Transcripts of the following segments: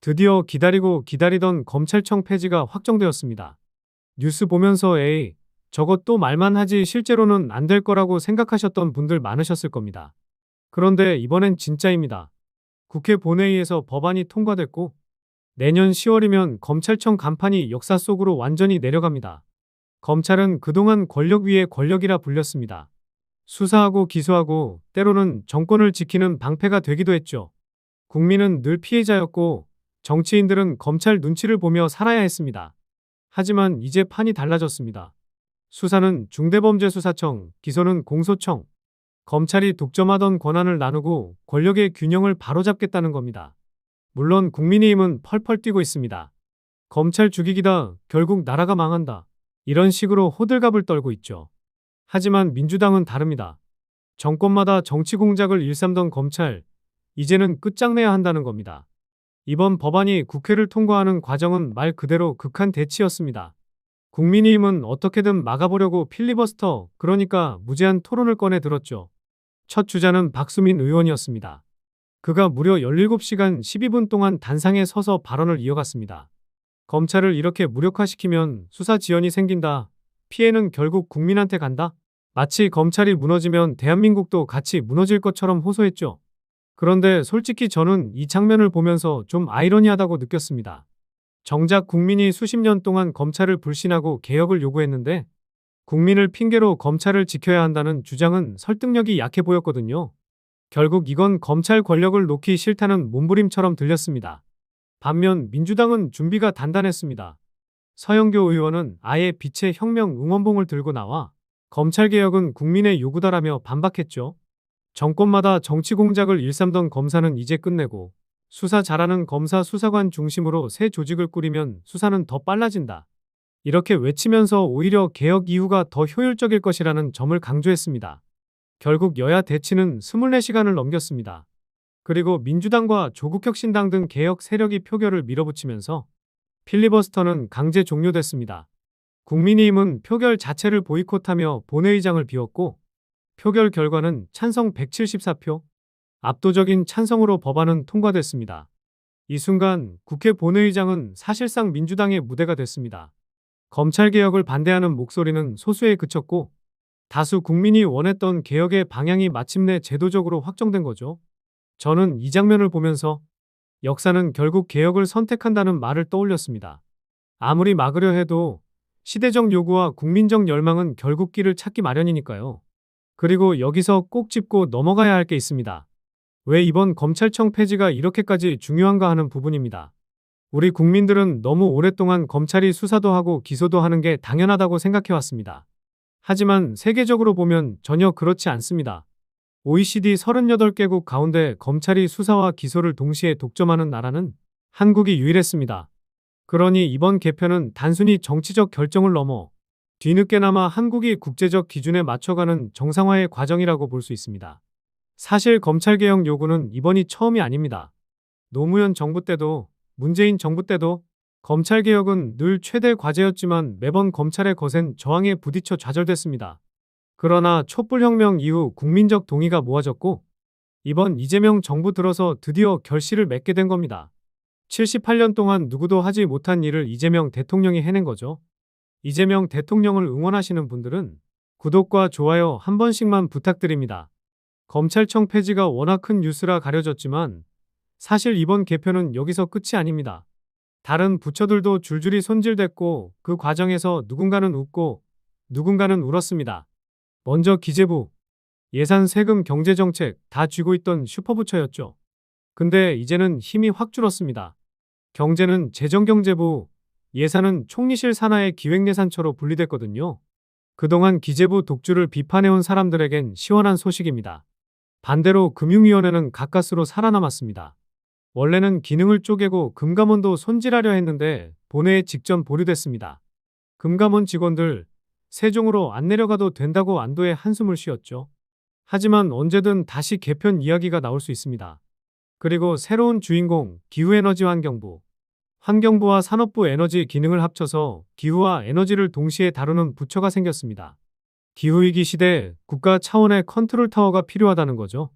드디어 기다리고 기다리던 검찰청 폐지가 확정되었습니다. 뉴스 보면서 에이, 저것 또 말만 하지 실제로는 안 될 거라고 생각하셨던 분들 많으셨을 겁니다. 그런데 이번엔 진짜입니다. 국회 본회의에서 법안이 통과됐고 내년 10월이면 검찰청 간판이 역사 속으로 완전히 내려갑니다. 검찰은 그동안 권력 위에 권력이라 불렸습니다. 수사하고 기소하고 때로는 정권을 지키는 방패가 되기도 했죠. 국민은 늘 피해자였고 정치인들은 검찰 눈치를 보며 살아야 했습니다. 하지만 이제 판이 달라졌습니다. 수사는 중대범죄수사청, 기소는 공소청. 검찰이 독점하던 권한을 나누고 권력의 균형을 바로잡겠다는 겁니다. 물론 국민의힘은 펄펄 뛰고 있습니다. 검찰 죽이기다, 결국 나라가 망한다. 이런 식으로 호들갑을 떨고 있죠. 하지만 민주당은 다릅니다. 정권마다 정치 공작을 일삼던 검찰, 이제는 끝장내야 한다는 겁니다. 이번 법안이 국회를 통과하는 과정은 말 그대로 극한 대치였습니다. 국민의힘은 어떻게든 막아보려고 필리버스터, 그러니까 무제한 토론을 꺼내 들었죠. 첫 주자는 박수민 의원이었습니다. 그가 무려 17시간 12분 동안 단상에 서서 발언을 이어갔습니다. 검찰을 이렇게 무력화시키면 수사 지연이 생긴다. 피해는 결국 국민한테 간다. 마치 검찰이 무너지면 대한민국도 같이 무너질 것처럼 호소했죠. 그런데 솔직히 저는 이 장면을 보면서 좀 아이러니하다고 느꼈습니다. 정작 국민이 수십 년 동안 검찰을 불신하고 개혁을 요구했는데 국민을 핑계로 검찰을 지켜야 한다는 주장은 설득력이 약해 보였거든요. 결국 이건 검찰 권력을 놓기 싫다는 몸부림처럼 들렸습니다. 반면 민주당은 준비가 단단했습니다. 서영교 의원은 아예 빛의 혁명 응원봉을 들고 나와 검찰개혁은 국민의 요구다라며 반박했죠. 정권마다 정치 공작을 일삼던 검사는 이제 끝내고 수사 잘하는 검사 수사관 중심으로 새 조직을 꾸리면 수사는 더 빨라진다. 이렇게 외치면서 오히려 개혁 이후가 더 효율적일 것이라는 점을 강조했습니다. 결국 여야 대치는 24시간을 넘겼습니다. 그리고 민주당과 조국혁신당 등 개혁 세력이 표결을 밀어붙이면서 필리버스터는 강제 종료됐습니다. 국민의힘은 표결 자체를 보이콧하며 본회의장을 비웠고 표결 결과는 찬성 174표, 압도적인 찬성으로 법안은 통과됐습니다. 이 순간 국회 본회의장은 사실상 민주당의 무대가 됐습니다. 검찰개혁을 반대하는 목소리는 소수에 그쳤고 다수 국민이 원했던 개혁의 방향이 마침내 제도적으로 확정된 거죠. 저는 이 장면을 보면서 역사는 결국 개혁을 선택한다는 말을 떠올렸습니다. 아무리 막으려 해도 시대적 요구와 국민적 열망은 결국 길을 찾기 마련이니까요. 그리고 여기서 꼭 짚고 넘어가야 할 게 있습니다. 왜 이번 검찰청 폐지가 이렇게까지 중요한가 하는 부분입니다. 우리 국민들은 너무 오랫동안 검찰이 수사도 하고 기소도 하는 게 당연하다고 생각해왔습니다. 하지만 세계적으로 보면 전혀 그렇지 않습니다. OECD 38개국 가운데 검찰이 수사와 기소를 동시에 독점하는 나라는 한국이 유일했습니다. 그러니 이번 개편은 단순히 정치적 결정을 넘어 뒤늦게나마 한국이 국제적 기준에 맞춰가는 정상화의 과정이라고 볼 수 있습니다. 사실 검찰개혁 요구는 이번이 처음이 아닙니다. 노무현 정부 때도 문재인 정부 때도 검찰개혁은 늘 최대 과제였지만 매번 검찰의 거센 저항에 부딪혀 좌절됐습니다. 그러나 촛불혁명 이후 국민적 동의가 모아졌고 이번 이재명 정부 들어서 드디어 결실을 맺게 된 겁니다. 78년 동안 누구도 하지 못한 일을 이재명 대통령이 해낸 거죠. 이재명 대통령을 응원하시는 분들은 구독과 좋아요 한 번씩만 부탁드립니다. 검찰청 폐지가 워낙 큰 뉴스라 가려졌지만 사실 이번 개편은 여기서 끝이 아닙니다. 다른 부처들도 줄줄이 손질됐고 그 과정에서 누군가는 웃고 누군가는 울었습니다. 먼저 기재부, 예산 세금 경제정책 다 쥐고 있던 슈퍼부처였죠. 근데 이제는 힘이 확 줄었습니다. 경제는 재정경제부, 예산은 총리실 산하의 기획예산처로 분리됐거든요. 그동안 기재부 독주를 비판해온 사람들에겐 시원한 소식입니다. 반대로 금융위원회는 가까스로 살아남았습니다. 원래는 기능을 쪼개고 금감원도 손질하려 했는데 본회에 직전 보류됐습니다. 금감원 직원들 세종으로 안 내려가도 된다고 안도의 한숨을 쉬었죠. 하지만 언제든 다시 개편 이야기가 나올 수 있습니다. 그리고 새로운 주인공 기후에너지 환경부 환경부와 산업부 에너지 기능을 합쳐서 기후와 에너지를 동시에 다루는 부처가 생겼습니다. 기후위기 시대에 국가 차원의 컨트롤 타워가 필요하다는 거죠.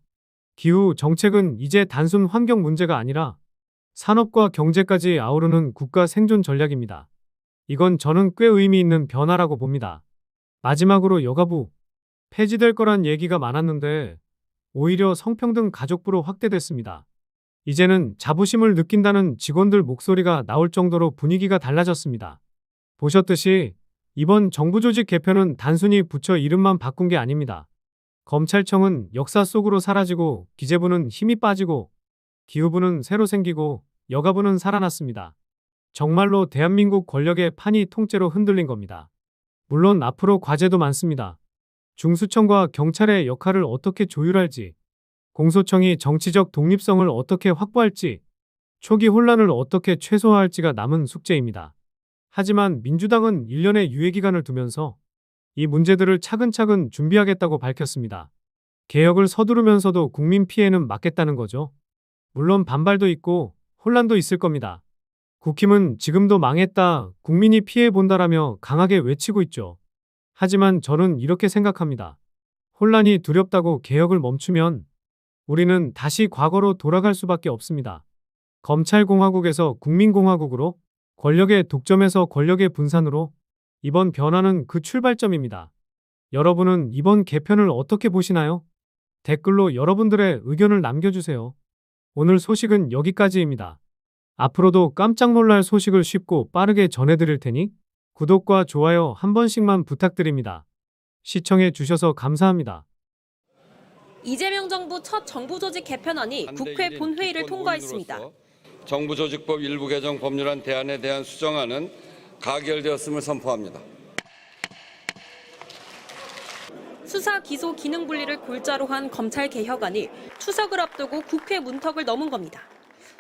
기후 정책은 이제 단순 환경 문제가 아니라 산업과 경제까지 아우르는 국가 생존 전략입니다. 이건 저는 꽤 의미 있는 변화라고 봅니다. 마지막으로 여가부 폐지될 거란 얘기가 많았는데 오히려 성평등 가족부로 확대됐습니다. 이제는 자부심을 느낀다는 직원들 목소리가 나올 정도로 분위기가 달라졌습니다. 보셨듯이 이번 정부 조직 개편은 단순히 부처 이름만 바꾼 게 아닙니다. 검찰청은 역사 속으로 사라지고 기재부는 힘이 빠지고 기후부는 새로 생기고 여가부는 살아났습니다. 정말로 대한민국 권력의 판이 통째로 흔들린 겁니다. 물론 앞으로 과제도 많습니다. 중수청과 경찰의 역할을 어떻게 조율할지, 공소청이 정치적 독립성을 어떻게 확보할지, 초기 혼란을 어떻게 최소화할지가 남은 숙제입니다. 하지만 민주당은 1년의 유예기간을 두면서 이 문제들을 차근차근 준비하겠다고 밝혔습니다. 개혁을 서두르면서도 국민 피해는 막겠다는 거죠. 물론 반발도 있고 혼란도 있을 겁니다. 국힘은 지금도 망했다, 국민이 피해 본다라며 강하게 외치고 있죠. 하지만 저는 이렇게 생각합니다. 혼란이 두렵다고 개혁을 멈추면 우리는 다시 과거로 돌아갈 수밖에 없습니다. 검찰공화국에서 국민공화국으로 권력의 독점에서 권력의 분산으로 이번 변화는 그 출발점입니다. 여러분은 이번 개편을 어떻게 보시나요? 댓글로 여러분들의 의견을 남겨주세요. 오늘 소식은 여기까지입니다. 앞으로도 깜짝 놀랄 소식을 쉽고 빠르게 전해드릴 테니 구독과 좋아요 한 번씩만 부탁드립니다. 시청해 주셔서 감사합니다. 이재명 정부 첫 정부 조직 개편안이 국회 본회의를 통과했습니다. 정부 조직법 일부 개정 법률안 대안에 대한 수정안은 가결되었음을 선포합니다. 수사 기소 기능 분리를 골자로 한 검찰 개혁안이 추석을 앞두고 국회 문턱을 넘은 겁니다.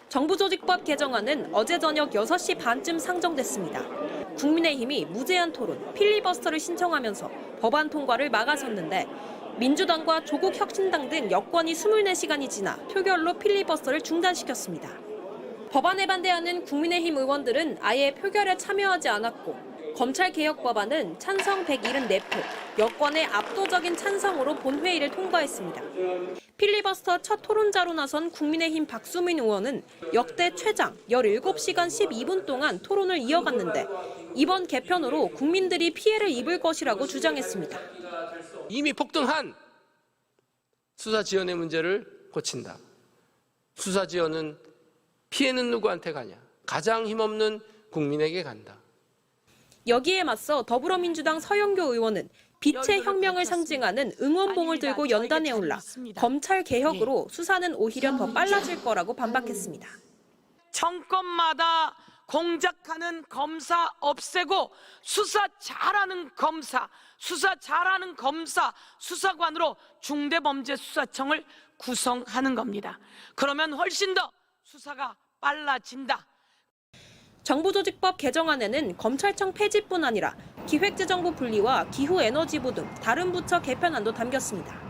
정부 조직법 개정안은 어제 저녁 6시 반쯤 상정됐습니다. 국민의힘이 무제한 토론, 필리버스터를 신청하면서 법안 통과를 막아섰는데 민주당과 조국 혁신당 등 여권이 24시간이 지나 표결로 필리버스터를 중단시켰습니다. 법안에 반대하는 국민의힘 의원들은 아예 표결에 참여하지 않았고 검찰 개혁 법안은 찬성 174표, 여권의 압도적인 찬성으로 본회의를 통과했습니다. 필리버스터 첫 토론자로 나선 국민의힘 박수민 의원은 역대 최장 17시간 12분 동안 토론을 이어갔는데 이번 개편으로 국민들이 피해를 입을 것이라고 주장했습니다. 이미 폭등한 수사 지원의 문제를 고친다. 수사 지원은 피해는 누구한테 가냐? 가장 힘없는 국민에게 간다. 여기에 맞서 더불어민주당 서영교 의원은 빛의 혁명을 상징하는 응원봉을 들고 연단에 올라 검찰 개혁으로 수사는 오히려 더 빨라질 거라고 반박했습니다. 정권마다 공작하는 검사 없애고 수사 잘하는 검사, 수사 잘하는 검사, 수사관으로 중대범죄수사청을 구성하는 겁니다. 그러면 훨씬 더 수사가 빨라진다. 정부조직법 개정안에는 검찰청 폐지뿐 아니라 기획재정부 분리와 기후에너지부 등 다른 부처 개편안도 담겼습니다.